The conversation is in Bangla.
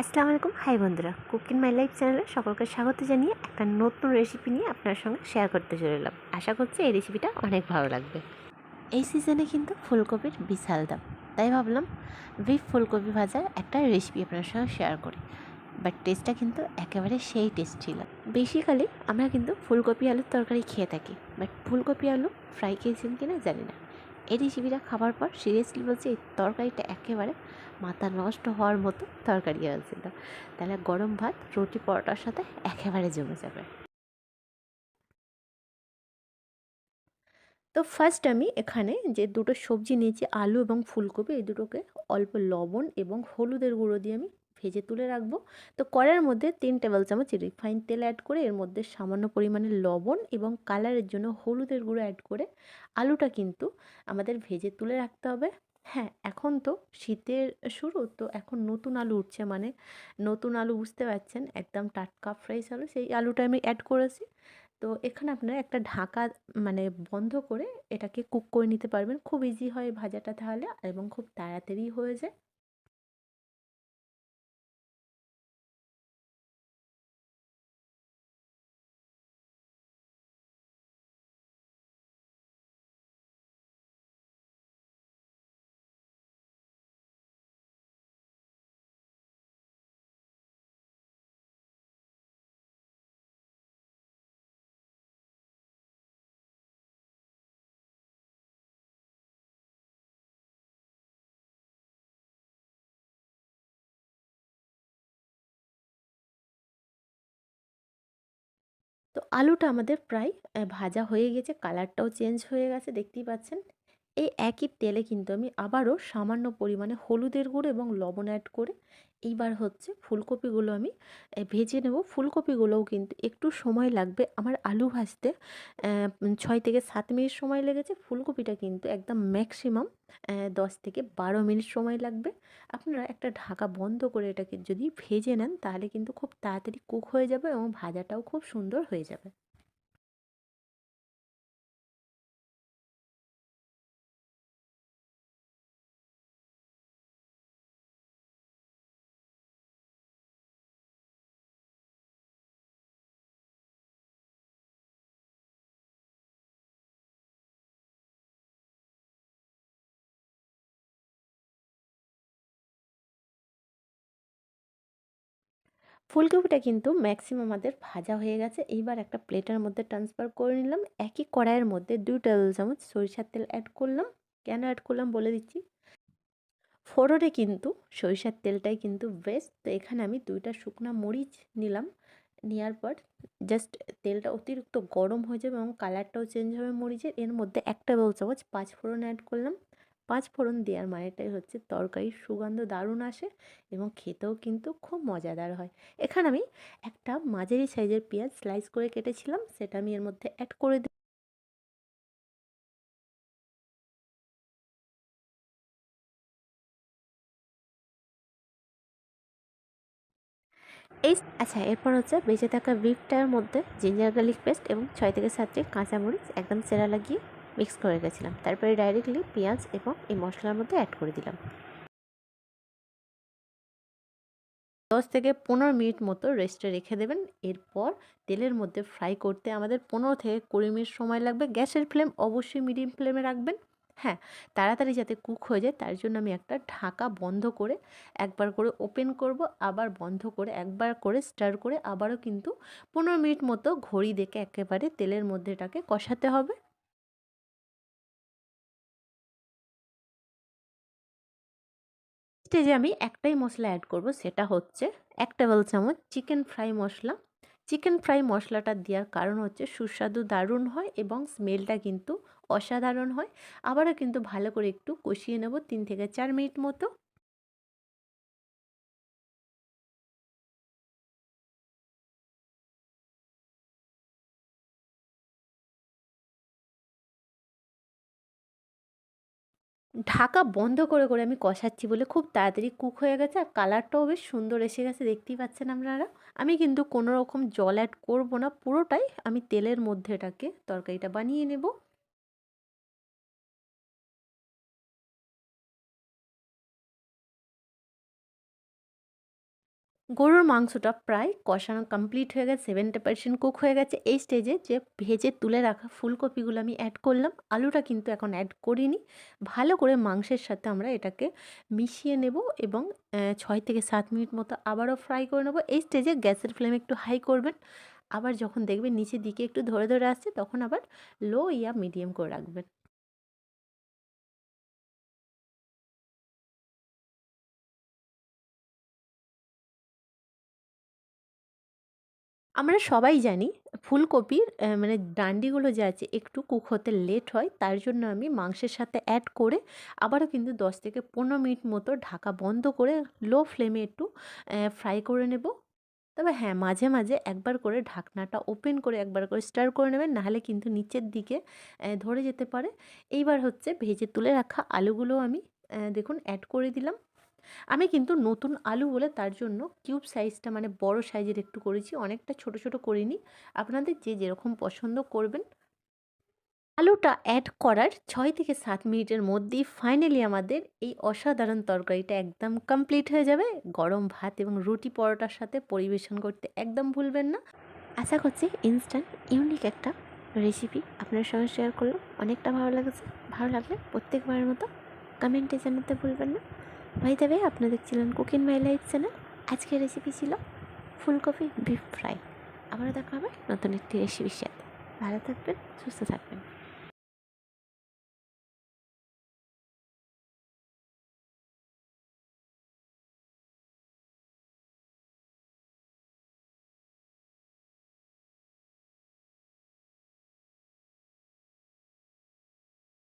আসসালামু আলাইকুম। হাই বন্ধুরা, কুকিং মাই লাইফ চ্যানেলে সকলকে স্বাগত জানিয়ে একটা নতুন রেসিপি নিয়ে আপনার সঙ্গে শেয়ার করতে চলে এলাম। আশা করছি এই রেসিপিটা অনেক ভালো লাগবে। এই সিজনে কিন্তু ফুলকপির বিশাল দাম। তাই ভাবলাম বিফ ফুলকপি ভাজার একটা রেসিপি আপনার সঙ্গে শেয়ার করি। বাট টেস্টটা কিন্তু একেবারে সেই টেস্ট ছিল। বেসিক্যালি আমরা কিন্তু ফুলকপি আলুর তরকারি খেয়ে থাকি। বাট ফুলকপি আলু ফ্রাই খেয়েছেন কিনা জানি না। এই রেসিপিটা খাবার পর সিরিয়াসলি বলছি, এই তরকারিটা একেবারে মাথা নষ্ট হওয়ার মতো তরকারি হয়েছিল তাহলে গরম ভাত, রুটি, পরোটার সাথে একেবারে জমে যাবে। তো ফার্স্ট আমি এখানে যে দুটো সবজি নিয়েছি, আলু এবং ফুলকপি, এই দুটোকে অল্প লবণ এবং হলুদের গুঁড়ো দিয়ে আমি ভেজে তুলে রাখব। তো কড়াইয়ের মধ্যে তিন টেবিল চামচ রিফাইন তেল অ্যাড করে এর মধ্যে সামান্য পরিমাণে লবণ এবং কালারের জন্য হলুদের গুঁড়ো অ্যাড করে আলুটা কিন্তু আমাদের ভেজে তুলে রাখতে হবে। হ্যাঁ এখন তো শীতের শুরু, তো এখন নতুন আলু উঠছে মানে নতুন আলু বুঝতে পারছেন, একদম টাটকা ফ্রেশ আলু, সেই আলুটা আমি অ্যাড করেছি। তো এখানে আপনারা একটা ঢাকা মানে বন্ধ করে এটাকে কুক করে নিতে পারবেন। খুব ইজি হয় ভাজাটা তাহলে এবং খুব তাড়াতাড়ি হয়ে যায়। আলুটা আমাদের প্রায় ভাজা হয়ে গেছে কালারটাও চেঞ্জ হয়ে গেছে দেখতেই পাচ্ছেন। এই একই তেলে কিন্তু আমি আবারও সামান্য পরিমাণে হলুদের গুঁড়ো এবং লবণ অ্যাড করে এইবার হচ্ছে ফুলকপিগুলো আমি ভেজে নেব। ফুলকপিগুলোও কিন্তু একটু সময় লাগবে। আমার আলু ভাজতে ছয় থেকে সাত মিনিট সময় লেগেছে। ফুলকপিটা কিন্তু একদম ম্যাক্সিমাম দশ থেকে বারো মিনিট সময় লাগবে। আপনারা একটা ঢাকা বন্ধ করে এটাকে যদি ভেজে নেন, তাহলে কিন্তু খুব তাড়াতাড়ি কুক হয়ে যাবে এবং ভাজাটাও খুব সুন্দর হয়ে যাবে। ফুলকপিটা কিন্তু ম্যাক্সিমাম আমাদের ভাজা হয়ে গেছে। এইবার একটা প্লেটের মধ্যে ট্রান্সফার করে নিলাম। একই কড়াইয়ের মধ্যে দুই টেবিল চামচ সরিষার তেল অ্যাড করলাম। কেন অ্যাড করলাম বলে দিচ্ছি? ফোড়নে কিন্তু সরিষার তেলটাই কিন্তু বেস্ট তো এখানে আমি দুইটা শুকনা মরিচ নিলাম। নেওয়ার পর জাস্ট তেলটা অতিরিক্ত গরম হয়ে যাবে এবং কালারটাও চেঞ্জ হবে মরিচের। এর মধ্যে একটা টেবিল চামচ পাঁচ ফোড়ন অ্যাড করলাম। পাঁচ ফোড়ন দেওয়ার মানেটাই হচ্ছে তরকারির সুগন্ধ দারুণ আসে এবং খেতেও কিন্তু খুব মজাদার হয়। এখানে আমি একটা মাঝারি সাইজের পেঁয়াজ স্লাইস করে কেটেছিলাম, সেটা আমি এর মধ্যে অ্যাড করে দিই এই আচ্ছা এরপর হচ্ছে বেঁচে থাকা বিফটার মধ্যে জিঞ্জার গার্লিক পেস্ট এবং ছয় থেকে সাতটি কাঁচামরিচ একদম চেরা লাগিয়ে মিক্স করে গেছিলাম তারপরে ডাইরেক্টলি পেঁয়াজ এবং এই মশলার মধ্যে অ্যাড করে দিলাম। দশ থেকে পনেরো মিনিট মতো রেস্টে রেখে দেবেন। এরপর তেলের মধ্যে ফ্রাই করতে আমাদের পনেরো থেকে কুড়ি মিনিট সময় লাগবে। গ্যাসের ফ্লেম অবশ্যই মিডিয়াম ফ্লেমে রাখবেন। হ্যাঁ তাড়াতাড়ি যাতে কুক হয়ে যায়, তার জন্য আমি একটা ঢাকা বন্ধ করে একবার করে ওপেন করব, আবার বন্ধ করে একবার করে স্টার করে আবারও কিন্তু পনেরো মিনিট মতো ঘড়ি দেখে একেবারে তেলের মধ্যে এটাকে কষাতে হবে। স্টেজে আমি একটাই মশলা অ্যাড করব সেটা হচ্ছে এক টেবিল চামচ চিকেন ফ্রাই মশলা। চিকেন ফ্রাই মশলাটা দেওয়ার কারণ হচ্ছে সুস্বাদু দারুণ হয় এবং স্মেলটা কিন্তু অসাধারণ হয়। আবারও কিন্তু ভালো করে একটু কষিয়ে নেব তিন থেকে চার মিনিট মতো। ঢাকা বন্ধ করে করে আমি কষাচ্ছি বলে খুব তাড়াতাড়ি কুক হয়ে গেছে আর কালারটাও বেশ সুন্দর এসে গেছে, দেখতেই পাচ্ছেন আপনারা। আমি কিন্তু কোনো রকম জল অ্যাড করব না, পুরোটাই আমি তেলের মধ্যে এটাকে তরকারিটা বানিয়ে নেব। গরুর মাংসটা প্রায় কষানো কমপ্লিট হয়ে গেছে সেভেন্টি পার্সেন্ট কুক হয়ে গেছে। এই স্টেজে যে ভেজে তুলে রাখা ফুলকপিগুলো আমি অ্যাড করলাম। আলুটা কিন্তু এখন অ্যাড করিনি। ভালো করে মাংসের সাথে আমরা এটাকে মিশিয়ে নেব এবং ছয় থেকে সাত মিনিট মতো আবারও ফ্রাই করে নেব। এই স্টেজে গ্যাসের ফ্লেম একটু হাই করবেন। আবার যখন দেখবেন নিচের দিকে একটু ধরে ধরে আসছে, তখন আবার লো ইয়া মিডিয়াম করে রাখবেন। আমরা সবাই জানি ফুলকপির মানে ডান্ডিগুলো যে আছে একটু কুক হতে লেট হয়, তার জন্য আমি মাংসের সাথে অ্যাড করে আবারও কিন্তু দশ থেকে পনেরো মিনিট মতো ঢাকা বন্ধ করে লো ফ্লেমে একটু ফ্রাই করে নেব। তবে হ্যাঁ মাঝে মাঝে একবার করে ঢাকনাটা ওপেন করে একবার করে স্টার করে নেবেন, নাহলে কিন্তু নিচের দিকে ধরে যেতে পারে। এইবার হচ্ছে ভেজে তুলে রাখা আলুগুলো আমি দেখুন অ্যাড করে দিলাম। আমি কিন্তু নতুন আলু বলে তার জন্য কিউব সাইজটা মানে বড় সাইজের একটু করেছি, অনেকটা ছোট ছোট করিনি। আপনাদের যে যেরকম পছন্দ করবেন। আলুটা অ্যাড করার ছয় থেকে সাত মিনিটের মধ্যেই ফাইনালি আমাদের এই অসাধারণ তরকারিটা একদম কমপ্লিট হয়ে যাবে। গরম ভাত এবং রুটি পরোটার সাথে পরিবেশন করতে একদম ভুলবেন না। আশা করছি ইনস্ট্যান্ট ইউনিক একটা রেসিপি আপনার সঙ্গে শেয়ার করলাম। অনেকটা ভালো লাগছে। ভালো লাগলে প্রত্যেকবারের মতো কমেন্টে জানাতে ভুলবেন না। ভাই দেবে আপনার দেখছিলেন কুকিং মাই লাইফ চ্যানেল আজকের রেসিপি ছিল ফুলকপি বিফ ফ্রাই আবারও দেখা হবে নতুন একটি রেসিপির সাথে। ভালো থাকবেন, সুস্থ থাকবেন।